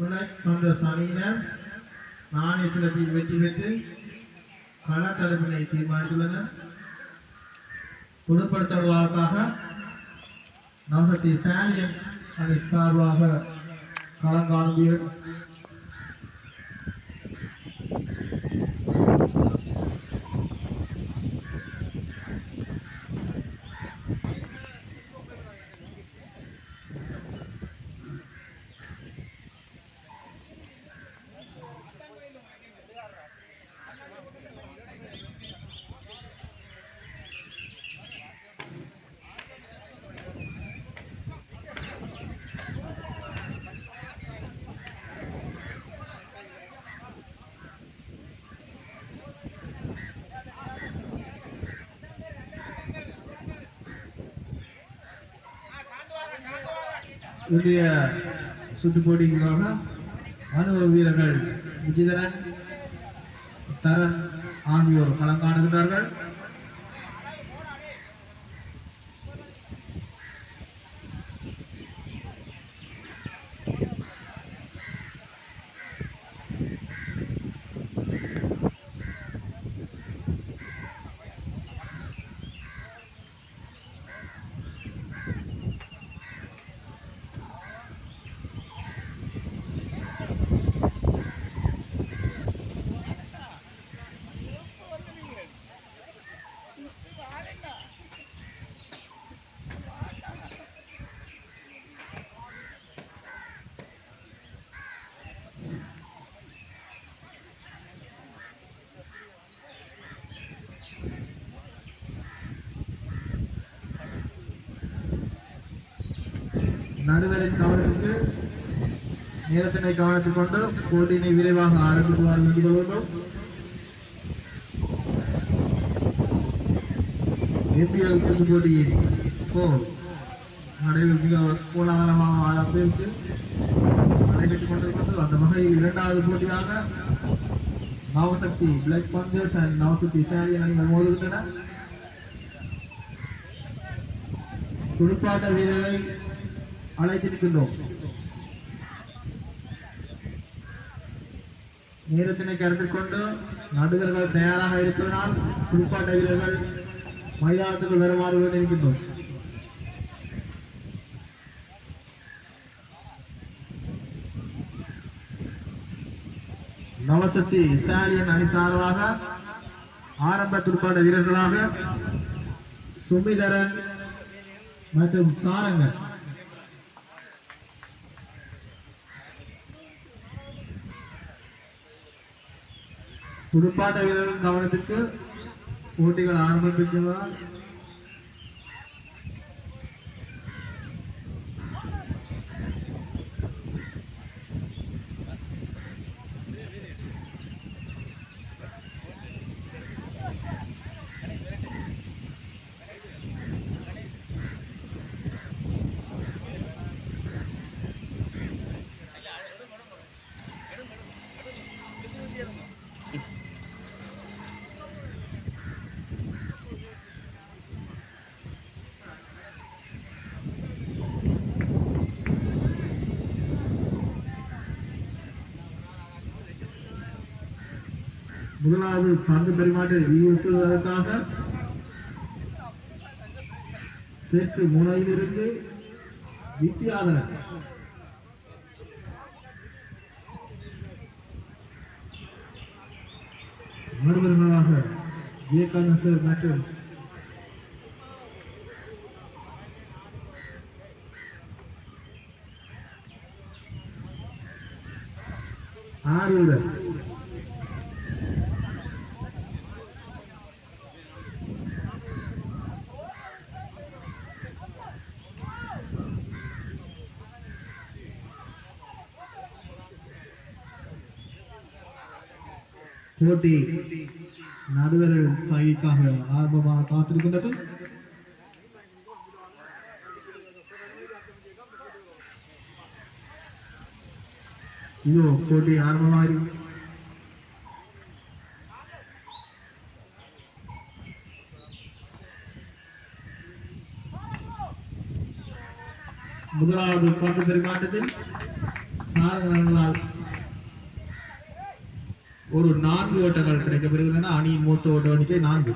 புலக் சந்தோஷ் நாணய நாணயத்தில் வெற்றி பெற்று கள தடுப்பினை தீர்மானித்துள்ளனர். குணப்படுத்துவதற்காக நவசக்தி சாலியன் அணி சார்பாக களங்காணும் இன்றைய சுட்டு போட்டிக்காக அனுபவ வீரர்கள் விஜிதரன் தரன் ஆகியோர் களங்காணுகிறார்கள் நடுவரின் கவனத்துக்கு நேரத்தினை கவனித்துக் கொண்டு போட்டியினை விரைவாக ஆரம்பிக்குமாறு வேண்டிக் கொள்கிறோம் ஏபிஎல் சுற்று போட்டியின் போர் நடைபெறும் மிக கோலாகலமாக ஆரம்பித்து நடைபெற்றுக் கொண்டிருக்கிறது. அந்த வகையில் இரண்டாவது போட்டியாக Navasakthi black panthers and Navasakthi sorry அணிகள் மோதுகின்றன. துடுப்பாட்ட வீரரை அழைத்திருக்கின்றோம். நேரத்தினை கருத்தில் கொண்டு நடுவர்கள் தயாராக இருப்பதனால் துடுப்பாட்ட வீரர்கள் மைதானத்துக்குள் வருமாறு வேண்டியிருக்கின்றோம் நவசக்தி இஸ்ராயலியன் அணி சார்பாக ஆரம்ப துடுப்பாட்ட வீரர்களாக சுமிதரன் மற்றும் சாரங்கன் துடுப்பாட்ட வீரர்கள் கவனத்திற்கு போட்டிகள் ஆரம்பிக்கிறதால் முதலாவது பந்து பரிமாற்ற வீசுவதற்காக தெற்கு முனையிலிருந்து வித்யாதரன். மறுபடியாக விவேகானந்த சார் மற்றும் ஆறுடன் போட்டி நடுவர்கள் சாகிக்காக ஆர்வமாக காத்திருக்கின்றது இதோ போட்டி ஆரம்பமாகி முதலாவது பந்து பரிமாற்றத்தில் சாதகங்களால் ஒரு நான்கு ஓட்டங்கள் கிடைக்கப்பெறுகின்றன அணியின் மூத்த ஓட்ட எண்ணிக்கை நான்கு.